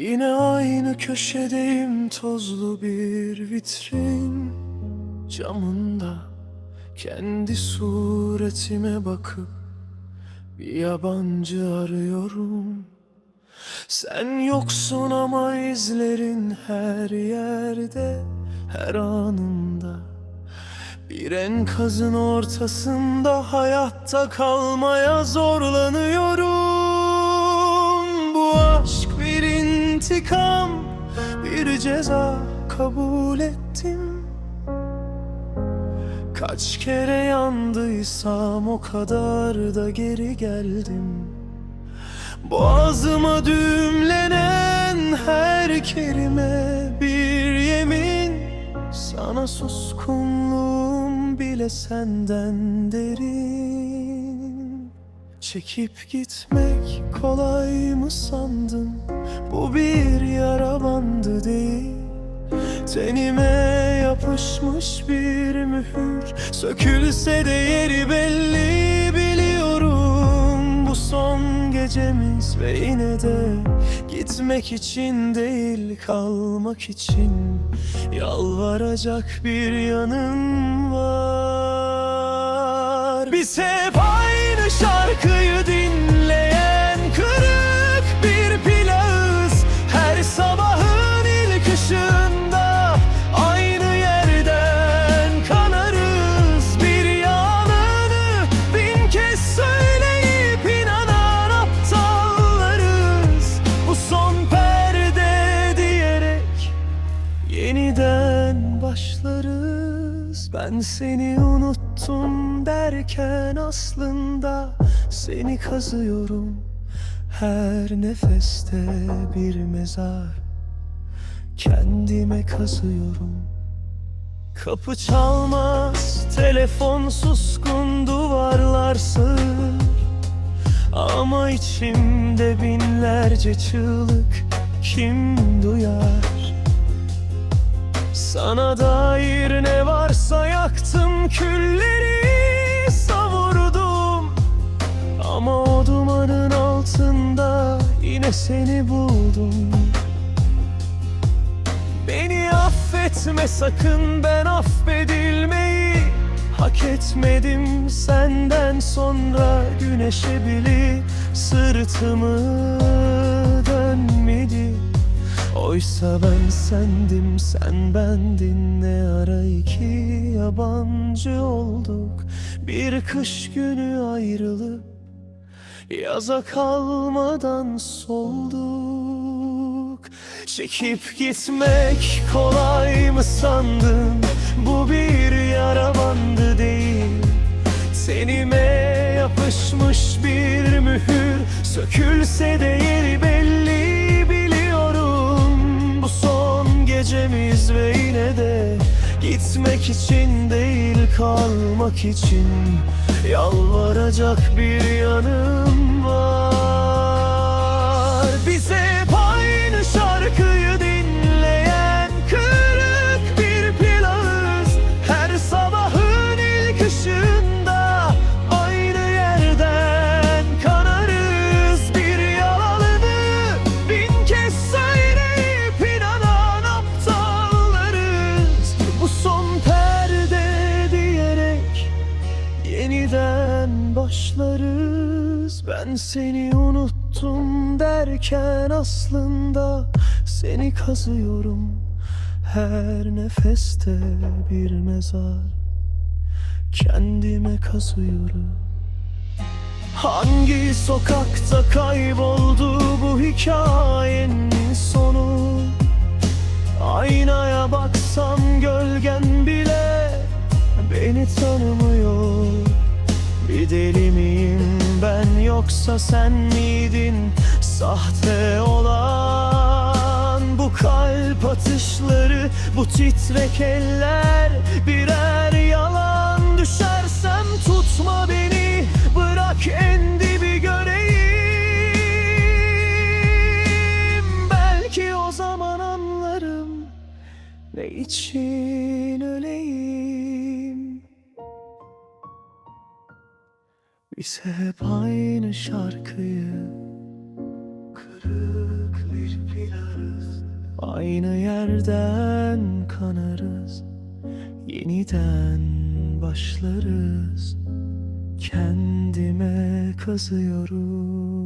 Yine aynı köşedeyim tozlu bir vitrin camında. Kendi suretime bakıp bir yabancı arıyorum. Sen yoksun ama izlerin her yerde her anımda Bir enkazın ortasında hayatta kalmaya zorlanıyorum intikam bir ceza kabul ettim. Kaç kere yandıysam o kadar da geri geldim. Boğazıma düğümlenen her kelime bir yemin. Sana suskunluğum bile senden derin. Çekip gitmek kolay mı sandın? Bu bir yara bandı değil. Tenime yapışmış bir mühür. Sökülse de yeri belli biliyorum Bu son gecemiz. Ve yine de Gitmek için değil kalmak için Yalvaracak bir yanım var. Biz hep başlarız. Ben seni unuttum derken aslında Seni kazıyorum. Her nefeste bir mezar. Kendime kazıyorum. Kapı çalmaz, telefon suskun, duvarlar sığır. Ama içimde binlerce çığlık kim duyar? Sana dair ne varsa yaktım külleri savurdum. Ama o dumanın altında yine seni buldum. Beni affetme sakın ben affedilmeyi Hak etmedim. Senden sonra güneşe bile Sırtımı Oysa ben sendim sen bendin. Ne ara iki yabancı olduk? Bir kış günü ayrılıp Yaza kalmadan solduk. Çekip gitmek kolay mı sandın? Bu bir yara bandı değil. Tenime yapışmış bir mühür. Sökülse de yeri belli Gitmek için değil kalmak için. Yalvaracak bir yanım var başlarız Ben seni unuttum derken aslında Seni kazıyorum. Her nefeste bir mezar. Kendime kazıyorum. Hangi sokakta kayboldu bu hikayenin sonu? Aynaya baksam gölgen bile beni tanımıyor Bir deli miyim ben yoksa sen miydin sahte olan? Bu kalp atışları bu titrek eller birer yalan. Düşersem tutma beni bırak en dibi göreyim. Belki o zaman anlarım ne için öleyim Biz hep aynı şarkıyı Kırık bir plak Aynı yerden kanarız Yeniden başlarız. Kendime kazıyorum